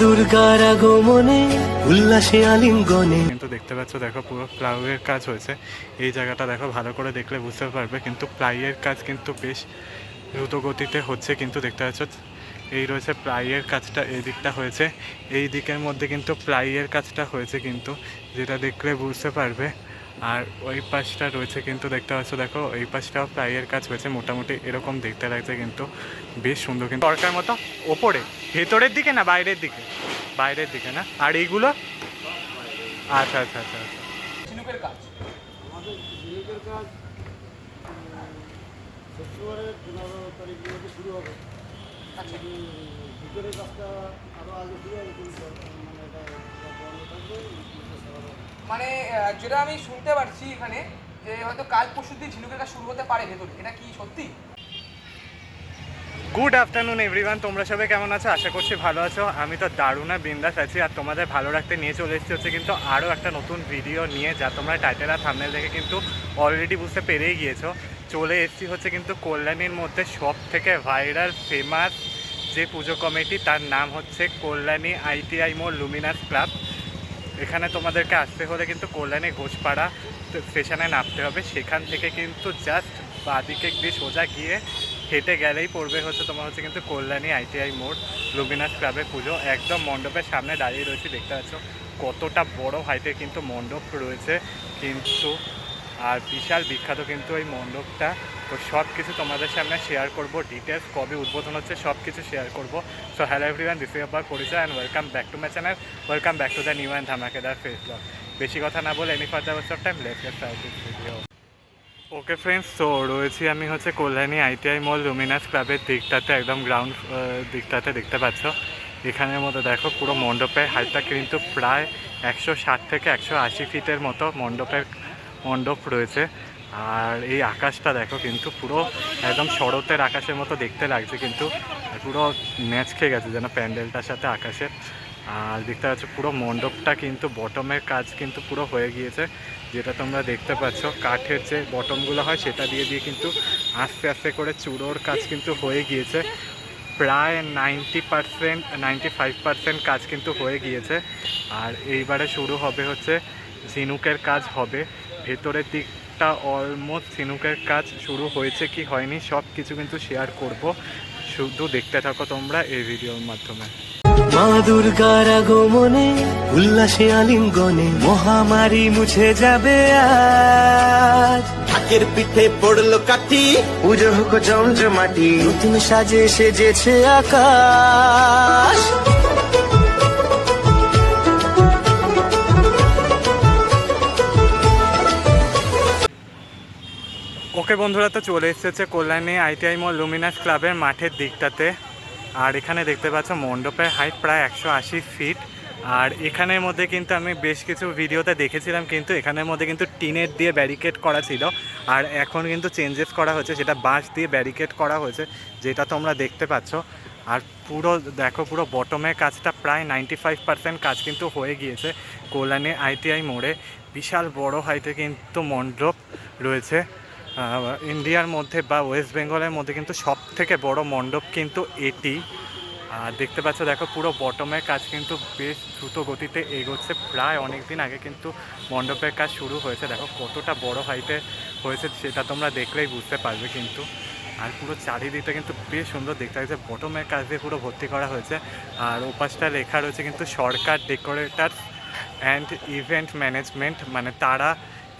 দুর্গার আগমনে, উল্লাসে আলিঙ্গনে। কিন্তু দেখতে পাচ্ছ, দেখো পুরো প্লাউয়ের কাজ হয়েছে। এই জায়গাটা দেখো, ভালো করে দেখলে বুঝতে পারবে, কিন্তু প্লাইয়ের কাজ কিন্তু বেশ দ্রুত গতিতে হচ্ছে, কিন্তু দেখতে পাচ্ছ, এই রয়েছে প্লাইয়ের কাজটা, এই দিকটা হয়েছে। এই দিকের মধ্যে কিন্তু প্লাইয়ের কাজটা হয়েছে কিন্তু, যেটা দেখলে বুঝতে পারবে। আর ওই পাশটা রয়েছে কিন্তু দেখতে পাচ্ছ দেখো এই পাশটাও প্লাইয়ের কাজ হয়েছে মোটামুটি এরকম দেখতে লাগছে কিন্তু বেশ সুন্দর কিন্তু। দরকার মতো ওপরে ভেতরের দিকে না বাইরের দিকে? বাইরের দিকে না? আর এইগুলো? আচ্ছা আচ্ছা আচ্ছা আচ্ছা। ঝিনুকের কাজ। আমাদের ঝিনুকের কাজ উম, সেপ্টেম্বরের পনেরো তারিখ থেকে শুরু হবে। আচ্ছা। ভিতরের কাজটা আরও আগে কিন্তু মানে এটা বন্ধ থাকবে। মানে যেটা আমি শুনতে পারছি এখানে, যে হয়তো কাল পরশু দিন ঝিনুকের কাজ শুরু হতে পারে ভেতরে। এটা কি সত্যি? গুড আফটারনুন এভরিওয়ান তোমরা সবাই কেমন আছো? আশা করছি ভালো আছো। আমি তো দারুণা বিন্দাস আছি আর তোমাদের ভালো রাখতে নিয়ে চলে এসেছি হচ্ছে কিন্তু আরও একটা নতুন ভিডিও নিয়ে, যা তোমরা টাইটেল আর থামনেল দেখে কিন্তু অলরেডি বুঝতে পেরেই গিয়েছো। চলে এসেছি হচ্ছে কিন্তু কল্যাণীর মধ্যে সব থেকে ভাইরাল ফেমাস যে পুজো কমিটি, তার নাম হচ্ছে Kalyani ITI more luminous club. এখানে তোমাদেরকে আসতে হলে কিন্তু কল্যাণী ঘোষপাড়া স্টেশনে নামতে হবে। সেখান থেকে কিন্তু জাস্ট বাদিকে দিয়ে সোজা গিয়ে হেঁটে গেলেই পড়বে হচ্ছে তোমার হচ্ছে কিন্তু কল্যাণী আইটিআই মোড়, লুমিনাস ক্লাবের পুজো। একদম মণ্ডপের সামনে দাঁড়িয়ে রয়েছে, দেখতে পাচ্ছ কতটা বড় হাইটে কিন্তু মণ্ডপ রয়েছে। কিন্তু আর বিশাল বিখ্যাত কিন্তু এই মণ্ডপটা। তো সব কিছু তোমাদের সামনে শেয়ার করব ডিটেলস কবে উদ্বোধন হচ্ছে সব কিছু শেয়ার করব so hello everyone this is আবার পরিচয় and welcome back to my channel welcome back to the new and ধামাকেদার face blog বেশি কথা না বলে any further of time let's get started video okay friends তো রয়েছি আমি হচ্ছে কল্যাণী আইটিআই মল রুমিনাস ক্লাবের দিকটাতে, একদম গ্রাউন্ড দিকটাতে দেখতে পাচ্ছ। এখানের মধ্যে দেখো পুরো মণ্ডপের হাইটটা কিন্তু প্রায় একশো ষাট থেকে একশো আশি ফিটের মতো মণ্ডপের মণ্ডপ রয়েছে। আর এই আকাশটা দেখো কিন্তু পুরো একদম শরতের আকাশের মতো দেখতে লাগছে কিন্তু পুরো ম্যাচ খেয়ে গেছে যেন প্যান্ডেলটার সাথে আকাশের আর দেখতে পাচ্ছ পুরো মণ্ডপটা কিন্তু বটমের কাজ কিন্তু পুরো হয়ে গিয়েছে। যেটা তোমরা দেখতে পাচ্ছ কাঠের যে বটমগুলো হয় সেটা দিয়ে দিয়ে কিন্তু আস্তে আস্তে করে চূড়োর কাজ কিন্তু হয়ে গিয়েছে। প্রায় ninety percent, ninety five percent কাজ কিন্তু হয়ে গিয়েছে। আর এইবারে শুরু হবে হচ্ছে ঝিনুকের কাজ হবে। ভেতরের দিকটা অলমোস্ট ঝিনুকের কাজ শুরু হয়েছে কি হয়নি সব কিছু কিন্তু শেয়ার করব। শুধু দেখতে থাকো তোমরা এই ভিডিওর মাধ্যমে। মা দুর্গার আগমনে উল্লাসে আলিঙ্গনে মহামারী মুছে যাবে আজ। ঢাকের পিঠে পড়ল কাঠি। পুজো হোক জমজমাটি নতুন সাজে সেজেছে আকাশ। ওকে বন্ধুরা, তো চলে এসেছে কল্যাণী আইটিআই মল লুমিনাস ক্লাবের মাঠের দিকটাতে। আর এখানে দেখতে পাচ্ছ, মণ্ডপের হাইট প্রায় একশো আশি ফিট আর এখানের মধ্যে কিন্তু আমি বেশ কিছু ভিডিওতে দেখেছিলাম, কিন্তু এখানের মধ্যে কিন্তু টিনের দিয়ে ব্যারিকেড করা ছিল। আর এখন কিন্তু চেঞ্জেস করা হয়েছে সেটা বাঁশ দিয়ে ব্যারিকেড করা হয়েছে, যেটা তোমরা দেখতে পাচ্ছ। আর পুরো, দেখো, পুরো বটমের কাজটা প্রায় নাইনটি ফাইভ পার্সেন্ট কাজ কিন্তু হয়ে গিয়েছে কল্যাণী আইটিআই মোড়ে। বিশাল বড় হাইটে কিন্তু মণ্ডপ রয়েছে। ইন্ডিয়ার মধ্যে বা ওয়েস্ট বেঙ্গলের মধ্যে কিন্তু সব থেকে বড় মণ্ডপ কিন্তু এটি। আর দেখতে পাচ্ছ, দেখো, পুরো বটমের কাজ কিন্তু বেশ দ্রুত গতিতে এগোচ্ছে। প্রায় অনেক দিন আগে কিন্তু মণ্ডপের কাজ শুরু হয়েছে। দেখো, কতটা বড় হাইটে হয়েছে সেটা তোমরা দেখলেই বুঝতে পারবে কিন্তু। আর পুরো চারিদিকটা কিন্তু বেশ সুন্দর দেখতে লাগছে। বটমের কাজ দিয়ে পুরো ভর্তি করা হয়েছে। আর ওপাশটা লেখা রয়েছে কিন্তু Sarkar decorator and event management মানে তারা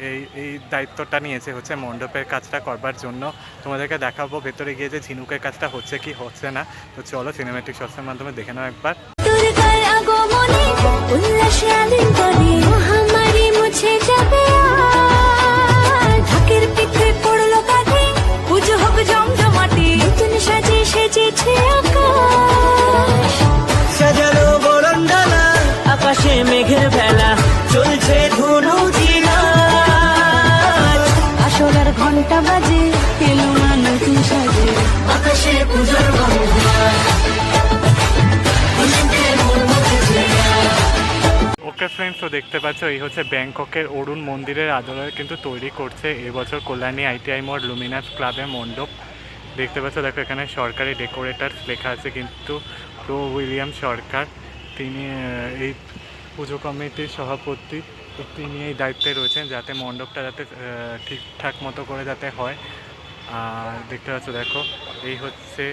এই এই দায়িত্বটা নিয়েছে হচ্ছে মণ্ডপের কাজটা করবার জন্য। তোমাদেরকে দেখাবো, ভেতরে গিয়ে যে ঝিনুকের কাজটা হচ্ছে কি হচ্ছে না। তো চলো সিনেমেটিক শর্টসের মাধ্যমে দেখে নাও একবার। ওকে ফ্রেন্ডস তো দেখতে পাচ্ছ, এই হচ্ছে ব্যাংককের অরুণ মন্দিরের আদলে কিন্তু তৈরি করছে এবছর কল্যাণী আইটিআই মোড় লুমিনাস ক্লাবের মণ্ডপ। দেখতে পাচ্ছ, দেখো এখানে সরকারি ডেকোরেটার্স লেখা আছে কিন্তু প্রো উইলিয়াম সরকার। তিনি এই পুজো কমিটির সভাপতি তিনি এই দায়িত্বে রয়েছেন যাতে মণ্ডপটা যাতে ঠিকঠাক মতো করে যাতে হয়। আর দেখতে পাচ্ছ, দেখো, এই হচ্ছে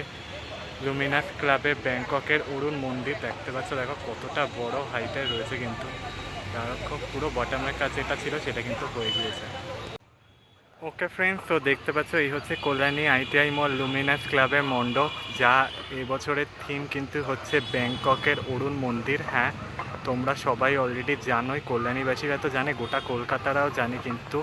লুমিনাস ক্লাবে ব্যাংককের অরুণ মন্দির দেখতে পাচ্ছ। দেখো কতটা বড় হাইটের রয়েছে কিন্তু। পুরো বটমের কাজ যেটা ছিল সেটা কিন্তু হয়ে গিয়েছে। ওকে ফ্রেন্ডস তো দেখতে পাচ্ছ এই হচ্ছে কল্যাণী আইটিআই মল লুমিনাস ক্লাবের মণ্ডপ, যা এবছরের থিম কিন্তু হচ্ছে ব্যাংককের অরুণ মন্দির। হ্যাঁ তোমরা সবাই অলরেডি জানোই, কল্যাণীবাসীরা তো জানে, গোটা কলকাতারাও জানে কিন্তু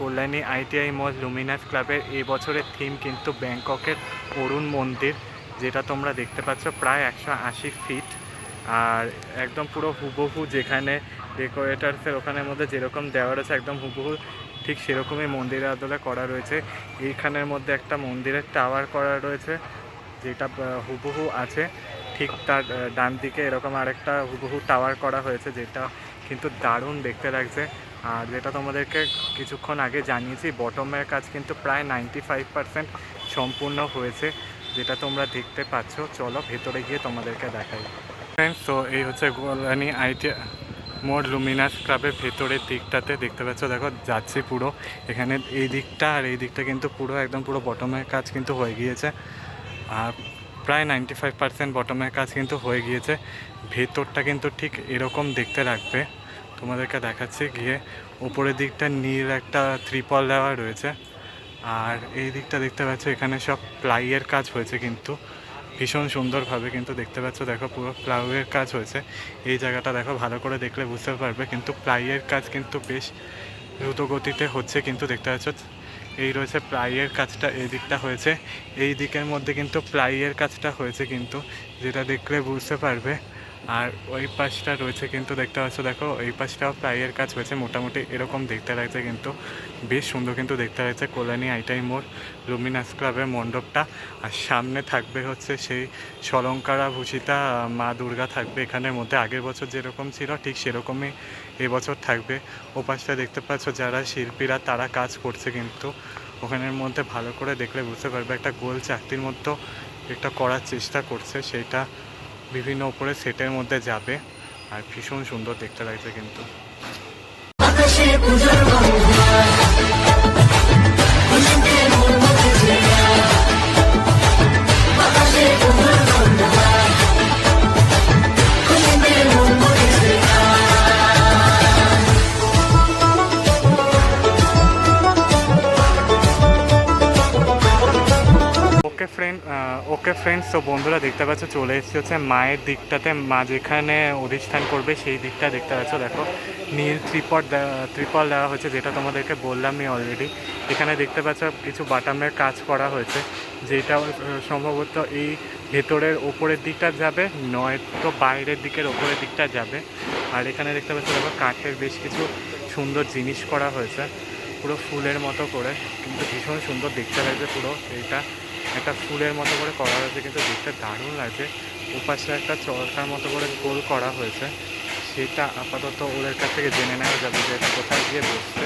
কল্যাণী আইটিআই মল লুমিনাস ক্লাবের এই বছরের থিম কিন্তু ব্যাংককের অরুণ মন্দির। যেটা তোমরা দেখতে পাচ্ছ, প্রায় একশো আশি ফিট আর একদম পুরো হুবহু যেখানে ডেকোরেটার্সের ওখানের মধ্যে যেরকম দেওয়া রয়েছে, একদম হুবহু ঠিক সেরকমই মন্দিরের আদলে করা রয়েছে। এইখানের মধ্যে একটা মন্দিরের টাওয়ার করা রয়েছে, যেটা হুবহু আছে। ঠিক তার ডান দিকে এরকম আরেকটা হুবহু টাওয়ার করা হয়েছে, যেটা কিন্তু দারুণ দেখতে লাগছে। আর যেটা তোমাদেরকে কিছুক্ষণ আগে জানিয়েছি বটমের কাজ কিন্তু প্রায় নাইনটি ফাইভ পার্সেন্ট সম্পূর্ণ হয়েছে। যেটা তোমরা দেখতে পাচ্ছ, চলো ভেতরে গিয়ে তোমাদেরকে দেখাই। ফ্রেন্ডস তো এই হচ্ছে গোলানি আইটি মোর লুমিনাস ক্লাবের ভেতরের দিকটাতে দেখতে পাচ্ছ। দেখো, যাচ্ছি পুরো। এখানে এই দিকটা আর এই দিকটা কিন্তু পুরো, একদম পুরো বটমের কাজ কিন্তু হয়ে গিয়েছে। আর প্রায় নাইনটি ফাইভ পার্সেন্ট বটমের কাজ কিন্তু হয়ে গিয়েছে। ভেতরটা কিন্তু ঠিক এরকম দেখতে লাগবে। তোমাদেরকে দেখাচ্ছি গিয়ে। উপরের দিকটা নীল একটা ত্রিপল দেওয়া রয়েছে। আর এই দিকটা দেখতে পাচ্ছ, এখানে সব প্লাইয়ের কাজ হয়েছে কিন্তু। ভীষণ সুন্দরভাবে কিন্তু দেখতে পাচ্ছ, দেখো পুরো প্লাইয়ের কাজ হয়েছে। এই জায়গাটা দেখো, ভালো করে দেখলে বুঝতে পারবে, কিন্তু প্লাইয়ের কাজ কিন্তু বেশ দ্রুত গতিতে হচ্ছে কিন্তু দেখতে পাচ্ছ। এই রয়েছে প্লাইয়ের কাজটা, এই দিকটা হয়েছে। এই দিকের মধ্যে কিন্তু প্লাইয়ের কাজটা হয়েছে কিন্তু, যেটা দেখলে বুঝতে পারবে। আর ওই পাশটা রয়েছে কিন্তু দেখতে পাচ্ছ, দেখো, এই পাশটাও প্লাইয়ের কাজ হয়েছে, মোটামুটি এরকম দেখতে লাগছে কিন্তু, বেশ সুন্দর কিন্তু দেখতে লাগছে কল্যাণী আইটাই মোড়, লুমিনাস ক্লাবের মণ্ডপটা। আর সামনে থাকবে হচ্ছে সেই সলঙ্কারা ভূষিতা, মা দুর্গা থাকবে এখানের মধ্যে। আগের বছর যেরকম ছিল, ঠিক সেরকমই এবছর থাকবে। ও পাশটা দেখতে পাচ্ছ যারা শিল্পীরা, তারা কাজ করছে কিন্তু, ওখানের মধ্যে ভালো করে দেখলে বুঝতে পারবে, একটা গোল চাকতির মতো একটা করার চেষ্টা করছে সেইটা বিভিন্ন উপরে সেটের মধ্যে যাবে। আর ভীষণ সুন্দর দেখতে লাগছে কিন্তু। ফ্রেন্ডস তো বন্ধুরা দেখতে পাচ্ছ, চলে এসেছে হচ্ছে মায়ের দিকটাতে। মা যেখানে অধিষ্ঠান করবে, সেই দিকটা দেখতে পাচ্ছ, দেখো। নীল ত্রিপল ত্রিপল দেওয়া হয়েছে, যেটা তোমাদেরকে বললামই অলরেডি এখানে দেখতে পাচ্ছ, কিছু বাটামের কাজ করা হয়েছে, যেটা সম্ভবত এই ভেতরের ওপরের দিকটা যাবে, নয়তো বাইরের দিকের ওপরের দিকটা যাবে। আর এখানে দেখতে পাচ্ছ, দেখো, কাঠের বেশ কিছু সুন্দর জিনিস করা হয়েছে, পুরো ফুলের মতো করে, কিন্তু ভীষণ সুন্দর দেখতে লাগছে পুরো এইটা একটা ফুলের মতো করে করা হয়েছে, কিন্তু দেখতে দারুণ লাগছে। ওপাশে একটা চরকার মতো করে গোল করা হয়েছে। সেটা আপাতত ওদের কাছ থেকে জেনে নেওয়া যাবে যে এটা কোথায় গিয়ে বসছে।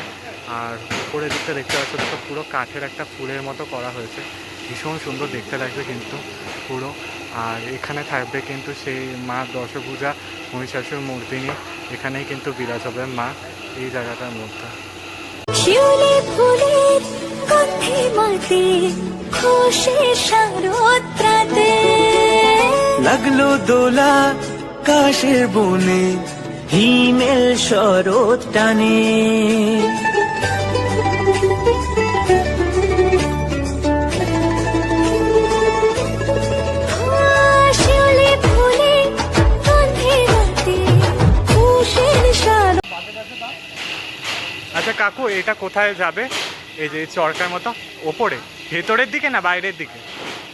আর উপরের দিকটা দেখতে পাচ্ছ দেখো পুরো কাঠের একটা ফুলের মতো করা হয়েছে। ভীষণ সুন্দর দেখতে লাগবে কিন্তু পুরো। আর এখানে থাকবে কিন্তু সেই মা দশভূজা মহিষাসুর মূর্তিনি। এখানেই কিন্তু বিরাজ হবে মা, এই জায়গাটার মধ্যে। গন্ধে মাতে খুশি শারদ্রাতে লাগল দোলা কাশের বনে হিমেল শরৎ টানে। শারদ আচ্ছা কাকু এটা কোথায় যাবে? এই যে চরকার মতো ওপরে, ভেতরের দিকে না বাইরের দিকে?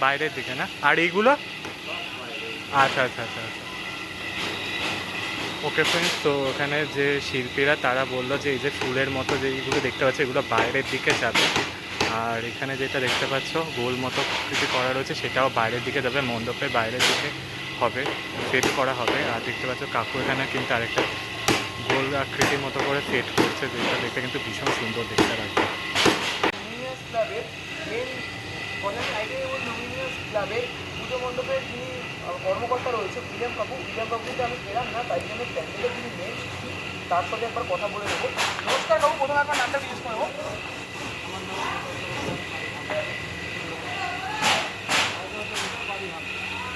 বাইরের দিকে না? আর এইগুলো? আচ্ছা আচ্ছা আচ্ছা আচ্ছা। ওকে ফ্রেন্ডস তো ওখানে যে শিল্পীরা, তারা বলল যে এই যে ফুলের মতো যেগুলো দেখতে পাচ্ছ, এগুলো বাইরের দিকে যাবে। আর এখানে যেটা দেখতে পাচ্ছ, গোল মতো কিছু করা রয়েছে, সেটাও বাইরের দিকে যাবে, মণ্ডপের বাইরের দিকে হবে সেট করা হবে। আর দেখতে পাচ্ছ, কাকু এখানে কিন্তু আরেকটা গোল আকৃতির মতো করে সেট করছে, যেটা দেখতে কিন্তু ভীষণ সুন্দর দেখতে লাগবে মেন ক্লাবের পুজো মণ্ডপের যিনি কর্মকর্তা রয়েছে উইলিয়াম বাবু উইলিয়াম বাবুকে আমি পেলাম না, তাই জন্য প্যান্ডেলের যিনি মেন তার সাথে একবার কথা বলে দেবো নমস্কার বাবু প্রথমে আপনার নামটা জিজ্ঞেস করব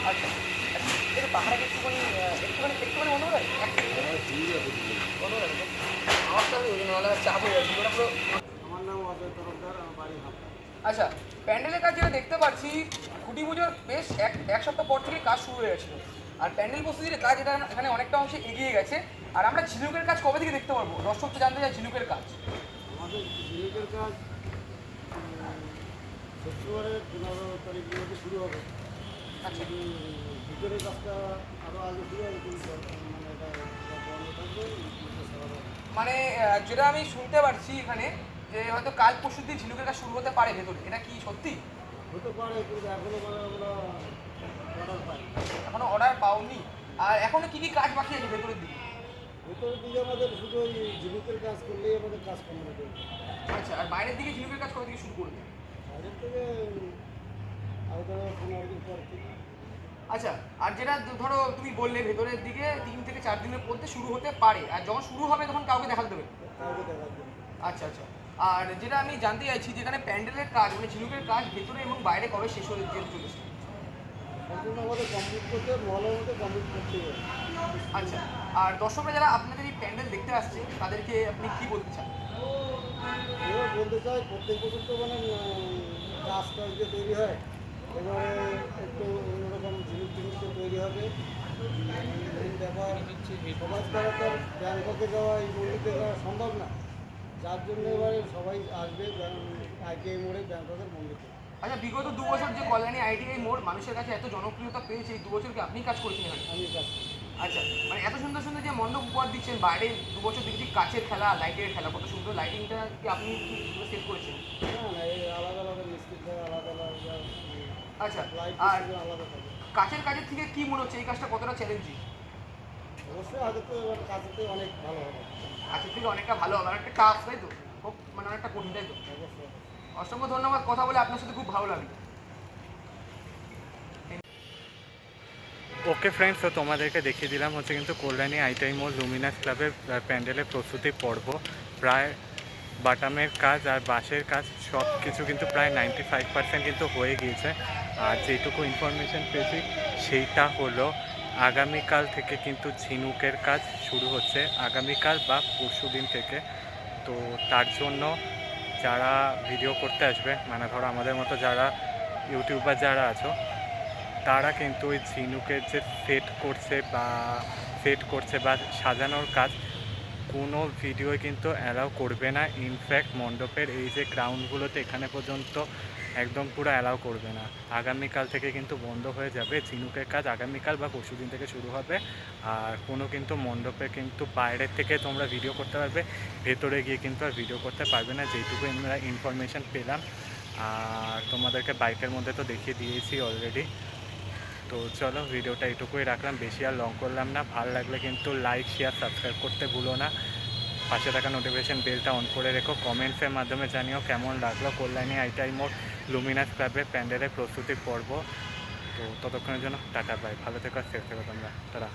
আচ্ছা একটু পাহাড়ে একটুখানি একটুখানি একটুখানি বন্ধ করে আমার তো ওই নাহলে চাপ হয়ে। আমার নাম অজয় তরফদার, আমার বাড়ি হাফ আচ্ছা প্যান্ডেলের কাজ যেটা দেখতে পাচ্ছি খুঁটি পুজোর বেশ এক এক সপ্তাহ পর থেকে কাজ শুরু হয়ে গেছিল। আর প্যান্ডেল প্রস্তুতির কাজ এটা এখানে অনেকটা অংশে এগিয়ে গেছে। আর আমরা ঝিনুকের কাজ কবে থেকে দেখতে পারব? দর্শক তো জানতে চাই ঝিনুকের কাজ। আমাদের ঝিনুকের কাজ সেপ্টেম্বরের পনেরো মধ্যে শুরু হবে। আচ্ছা। ভিতরের কাজটা আরও আগে শুরু হবে। মানে মানে যেটা আমি শুনতে পারছি এখানে যে হয়তো কাল পরশু দিন ঝিনুকের কাজ শুরু হতে পারে ভেতরে। এটা কি সত্যি? হতে পারে কিন্তু এখনও মানে আমরা অর্ডার পাই এখনও অর্ডার পাওনি। আর এখনও কি কি কাজ বাকি আছে ভেতরের দিকে? ভেতরের দিকে আমাদের শুধু ওই ঝিনুকের কাজ করলেই আমাদের কাজ কমপ্লিট হবে আচ্ছা আর বাইরের দিকে ঝিনুকের কাজ কবে থেকে শুরু করবে? আগের থেকে আলাদা পনেরো দিন পর থেকে। আচ্ছা আর যেটা ধরো তুমি বললে ভেতরের দিকে তিন থেকে চার দিনের মধ্যে শুরু হতে পারে। আর যখন শুরু হবে তখন কাউকে দেখাতে দেবে? কাউকে দেখার আচ্ছা আচ্ছা। আর যেটা আমি জানতে চাইছি যেখানে প্যান্ডেলের কাজ মানে ঝিনুকের কাজ ভেতরে এবং বাইরে কবে শেষ হয়ে যেতে চলেছে? সম্পূর্ণ আমাদের কমপ্লিট করতে মহলের মধ্যে কমপ্লিট করতে হবে। আচ্ছা আর দর্শকরা যারা আপনাদের এই প্যান্ডেল দেখতে আসছে তাদেরকে আপনি কি বলতে চান? এবার বলতে চাই প্রত্যেক বছর তো মানে কাজ টাজ যে তৈরি হয়। এবারে একটু অন্যরকম জিনিস জিনিস তো তৈরি হবে। ব্যাপার। সমাজ দ্বারা তো ব্যাংককে যাওয়া এই মন্দিরতে যাওয়া সম্ভব না। যার জন্য এবারে সবাই আসবে আইটিআই মোড়ে ব্যাংককের মন্দিরে আচ্ছা বিগত দু বছর যে কল্যাণী আইটিআই মোড় মানুষের কাছে এত জনপ্রিয়তা পেয়েছে এই দু বছর কি আপনি কাজ করেছেন আমি কাজ আচ্ছা মানে এত সুন্দর সুন্দর যে মণ্ডপ উপহার দিচ্ছেন বাইরে দু বছর দেখছি কাচের খেলা লাইটের খেলা কত সুন্দর লাইটিংটা কি আপনি কি সেট করেছেন? আলাদা আলাদা মিস্ত্রি আলাদা আলাদা আচ্ছা আর আলাদা কাচের কাজের থেকে কি মনে হচ্ছে এই কাজটা কতটা চ্যালেঞ্জিং অবশ্যই আগে তো এবার অনেক ভালো হবে। কাছের থেকে অনেকটা ভালো হবে অনেকটা টাফ তাই তো? খুব মানে অনেকটা কঠিন, তাই তো? অসংখ্য ধন্যবাদ কথা বলে আপনার সাথে খুব ভালো লাগল। ওকে ফ্রেন্ডস তো তোমাদেরকে দেখিয়ে দিলাম হচ্ছে কিন্তু কল্যাণী আইটাই মোল লুমিনাস ক্লাবের প্যান্ডেলের প্রস্তুতি পর্ব। প্রায় বাটামের কাজ আর বাঁশের কাজ সব কিছু কিন্তু প্রায় নাইনটি ফাইভ পার্সেন্ট কিন্তু হয়ে গিয়েছে। আর যেটুকু ইনফরমেশন পেয়েছি, সেইটা হলো আগামীকাল থেকে কিন্তু ঝিনুকের কাজ শুরু হচ্ছে। আগামীকাল বা পরশু দিন থেকে। তো তার জন্য যারা ভিডিও করতে আসবে মানে ধরো আমাদের মতো যারা ইউটিউবার যারা আছো, তারা কিন্তু ওই ঝিনুকের যে সেট করছে বা সেট করছে বা সাজানোর কাজ, কোনো ভিডিও কিন্তু অ্যালাউ করবে না। ইনফ্যাক্ট মণ্ডপের এই যে গ্রাউন্ডগুলোতে এখানে পর্যন্ত একদম পুরো অ্যালাউ করবে না। আগামীকাল থেকে কিন্তু বন্ধ হয়ে যাবে। ঝিনুকের কাজ আগামীকাল বা পরশু দিন থেকে শুরু হবে। আর কোনো কিন্তু মণ্ডপে কিন্তু বাইরের থেকে তোমরা ভিডিও করতে পারবে। ভেতরে গিয়ে কিন্তু আর ভিডিও করতে পারবে না। যেটুকু আমরা ইনফরমেশান পেলাম। আর তোমাদেরকে বাইকের মধ্যে তো দেখিয়ে দিয়েছি অলরেডি তো চলো ভিডিওটা এটুকুই রাখলাম। বেশি আর লং করলাম না। ভালো লাগলে কিন্তু লাইক শেয়ার সাবস্ক্রাইব করতে ভুলো না। পাশে থাকা নোটিফিকেশন বেলটা অন করে রেখো। কমেন্টসের মাধ্যমে জানিও কেমন লাগল। কল্যাণী আইটাই মোড় লুমিনাস ক্লাবের প্যান্ডেলের প্রস্তুতি পর্ব। তো ততক্ষণের জন্য টাটা পাই ভালো থেকো সেফ থেকো তোমরা। তারা